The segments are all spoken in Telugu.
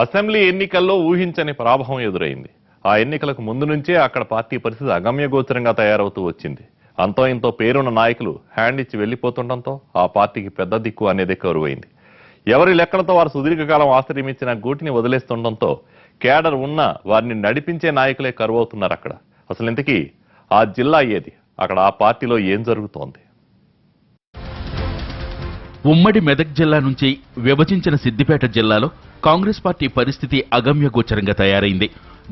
అసెంబ్లీ ఎన్నికల్లో ఊహించని పరాభవం ఎదురైంది. ఆ ఎన్నికలకు ముందు నుంచే అక్కడ పార్టీ పరిస్థితి అగమ్యగోచరంగా తయారవుతూ వచ్చింది. అంతో ఇంతో పేరున్న నాయకులు హ్యాండ్ ఇచ్చి వెళ్ళిపోతుండటంతో ఆ పార్టీకి పెద్ద దిక్కు అనేదే కరువైంది. ఎవరి లెక్కలతో వారు సుదీర్ఘకాలం ఆశ్రయించిన గూటిని వదిలేస్తుండటంతో కేడర్ ఉన్న వారిని నడిపించే నాయకులే కరువవుతున్నారు అక్కడ. అసలు ఇంతకీ ఆ జిల్లా ఏది? అక్కడ ఆ పార్టీలో ఏం జరుగుతోంది? ఉమ్మడి మెదక్ జిల్లా నుంచి విభజించిన సిద్దిపేట జిల్లాలో కాంగ్రెస్ పార్టీ పరిస్థితి అగమ్యగోచరంగా తయారైంది.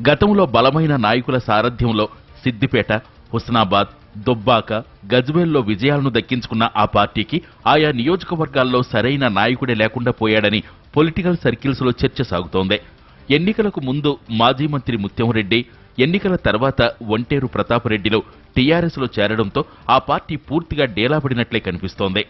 గతంలో బలమైన నాయకుల సారథ్యంలో సిద్దిపేట హుస్నాబాద్ దుబ్బాక గజ్వేల్లో విజయాలను దక్కించుకున్న ఆ పార్టీకి ఆయా నియోజకవర్గాల్లో సరైన నాయకుడే లేకుండా పోయాడని పొలిటికల్ సర్కిల్స్లో చర్చ సాగుతోంది. ఎన్నికలకు ముందు మాజీ మంత్రి ముత్యంరెడ్డి ఎన్నికల తర్వాత ఒంటేరు ప్రతాపరెడ్డిలో టీఆర్ఎస్లో చేరడంతో ఆ పార్టీ పూర్తిగా డేలాపడినట్లే కనిపిస్తోంది.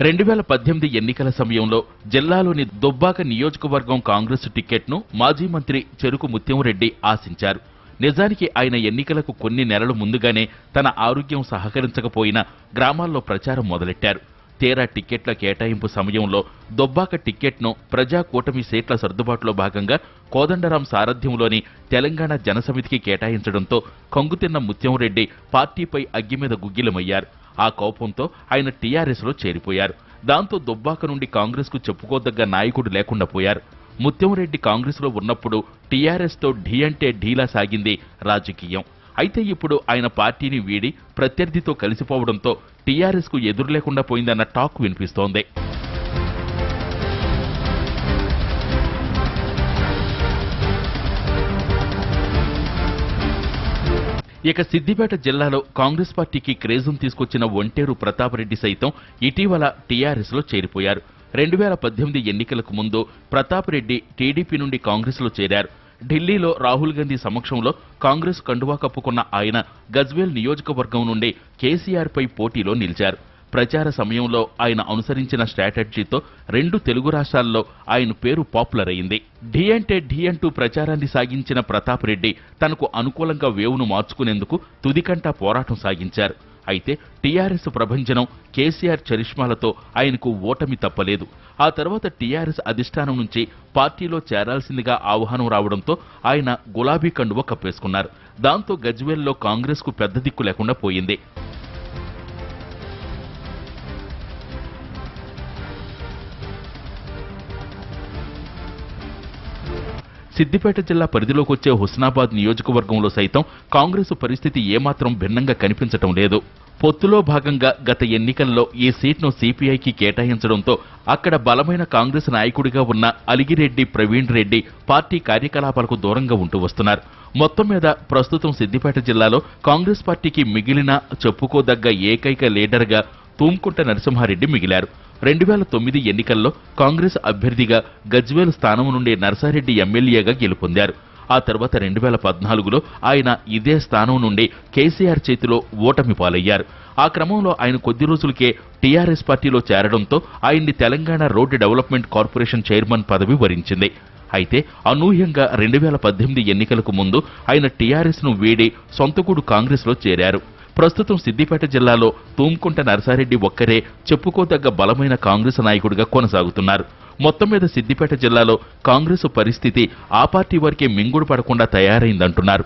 రెండు వేల పద్దెనిమిది ఎన్నికల సమయంలో జిల్లాలోని దుబ్బాక నియోజకవర్గం కాంగ్రెస్ టికెట్ను మాజీ మంత్రి చెరుకు ముత్యంరెడ్డి ఆశించారు. నిజానికి ఆయన ఎన్నికలకు కొన్ని నెలలు ముందుగానే తన ఆరోగ్యం సహకరించకపోయినా గ్రామాల్లో ప్రచారం మొదలెట్టారు. తీరా టిక్కెట్ల కేటాయింపు సమయంలో దొబ్బాక టిక్కెట్ను ప్రజా కూటమి సీట్ల సర్దుబాటులో భాగంగా కోదండరాం సారథ్యంలోని తెలంగాణ జనసమితికి కేటాయించడంతో కంగుతిన్న ముత్యంరెడ్డి పార్టీపై అగ్గిమీద గుగ్గిలమయ్యారు. ఆ కోపంతో ఆయన టీఆర్ఎస్లో చేరిపోయారు. దాంతో దుబ్బాక నుండి కాంగ్రెస్కు చెప్పుకోదగ్గ నాయకుడు లేకుండా పోయారు. ముత్యంరెడ్డి కాంగ్రెస్లో ఉన్నప్పుడు టీఆర్ఎస్తో ఢీ అంటే ఢీలా సాగింది రాజకీయం. అయితే ఇప్పుడు ఆయన పార్టీని వీడి ప్రత్యర్థితో కలిసిపోవడంతో టీఆర్ఎస్కు ఎదురు లేకుండా పోయిందన్న టాక్ వినిపిస్తోంది. ఇక సిద్దిపేట జిల్లాలో కాంగ్రెస్ పార్టీకి క్రేజం తీసుకొచ్చిన ఒంటేరు ప్రతాపరెడ్డి సైతం ఇటీవల టీఆర్ఎస్లో చేరిపోయారు. రెండు వేల పద్దెనిమిది ఎన్నికలకు ముందు ప్రతాపరెడ్డి టీడీపీ నుండి కాంగ్రెస్లో చేరారు. ఢిల్లీలో రాహుల్ గాంధీ సమక్షంలో కాంగ్రెస్ కండువా కప్పుకున్న ఆయన గజ్వేల్ నియోజకవర్గం నుండి కేసీఆర్పై పోటీలో నిలిచారు. ప్రచార సమయంలో ఆయన అనుసరించిన స్ట్రాటజీతో రెండు తెలుగు రాష్ట్రాల్లో ఆయన పేరు పాపులర్ అయింది. ఢీ అంటే ఢీ అంటూ ప్రచారాన్ని సాగించిన ప్రతాప్ రెడ్డి తనకు అనుకూలంగా వేవును మార్చుకునేందుకు తుదికంటా పోరాటం సాగించారు. అయితే టీఆర్ఎస్ ప్రభంజనం కేసీఆర్ చరిష్మాలతో ఆయనకు ఓటమి తప్పలేదు. ఆ తర్వాత టీఆర్ఎస్ అధిష్టానం నుంచి పార్టీలో చేరాల్సిందిగా ఆహ్వానం రావడంతో ఆయన గులాబీ కండువ కప్పేసుకున్నారు. దాంతో గజ్వేల్లో కాంగ్రెస్కు పెద్ద దిక్కు లేకుండా పోయింది. సిద్దిపేట జిల్లా పరిధిలోకి వచ్చే హుస్నాబాద్ నియోజకవర్గంలో సైతం కాంగ్రెస్ పరిస్థితి ఏమాత్రం భిన్నంగా కనిపించటం లేదు. పొత్తులో భాగంగా గత ఎన్నికల్లో ఈ సీట్ను సిపిఐకి కేటాయించడంతో అక్కడ బలమైన కాంగ్రెస్ నాయకుడిగా ఉన్న అలిగిరెడ్డి ప్రవీణ్ రెడ్డి పార్టీ కార్యకలాపాలకు దూరంగా ఉంటూ వస్తున్నారు. మొత్తం మీద ప్రస్తుతం సిద్దిపేట జిల్లాలో కాంగ్రెస్ పార్టీకి మిగిలిన చెప్పుకోదగ్గ ఏకైక లీడర్గా తూంకుంట నరసింహారెడ్డి మిగిలారు. రెండు వేల తొమ్మిది ఎన్నికల్లో కాంగ్రెస్ అభ్యర్థిగా గజ్వేల్ స్థానం నుండి నరసారెడ్డి ఎమ్మెల్యేగా గెలుపొందారు. ఆ తర్వాత రెండు వేల పద్నాలుగులో ఆయన ఇదే స్థానం నుండి కేసీఆర్ చేతిలో ఓటమి పాలయ్యారు. ఆ క్రమంలో ఆయన కొద్ది రోజులకే టీఆర్ఎస్ పార్టీలో చేరడంతో ఆయన్ని Telangana road development corporation chairman పదవి వరించింది. అయితే అనూహ్యంగా రెండు వేల పద్దెనిమిది ఎన్నికలకు ముందు ఆయన టీఆర్ఎస్ను వీడి సొంతకూడు కాంగ్రెస్లో చేరారు. ప్రస్తుతం సిద్దిపేట జిల్లాలో తూంకుంట నరసారెడ్డి ఒక్కరే చెప్పుకోదగ్గ బలమైన కాంగ్రెస్ నాయకుడిగా కొనసాగుతున్నారు. మొత్తం మీద సిద్దిపేట జిల్లాలో కాంగ్రెస్ పరిస్థితి ఆ పార్టీ వరకే మింగుడు పడకుండా తయారైందంటున్నారు.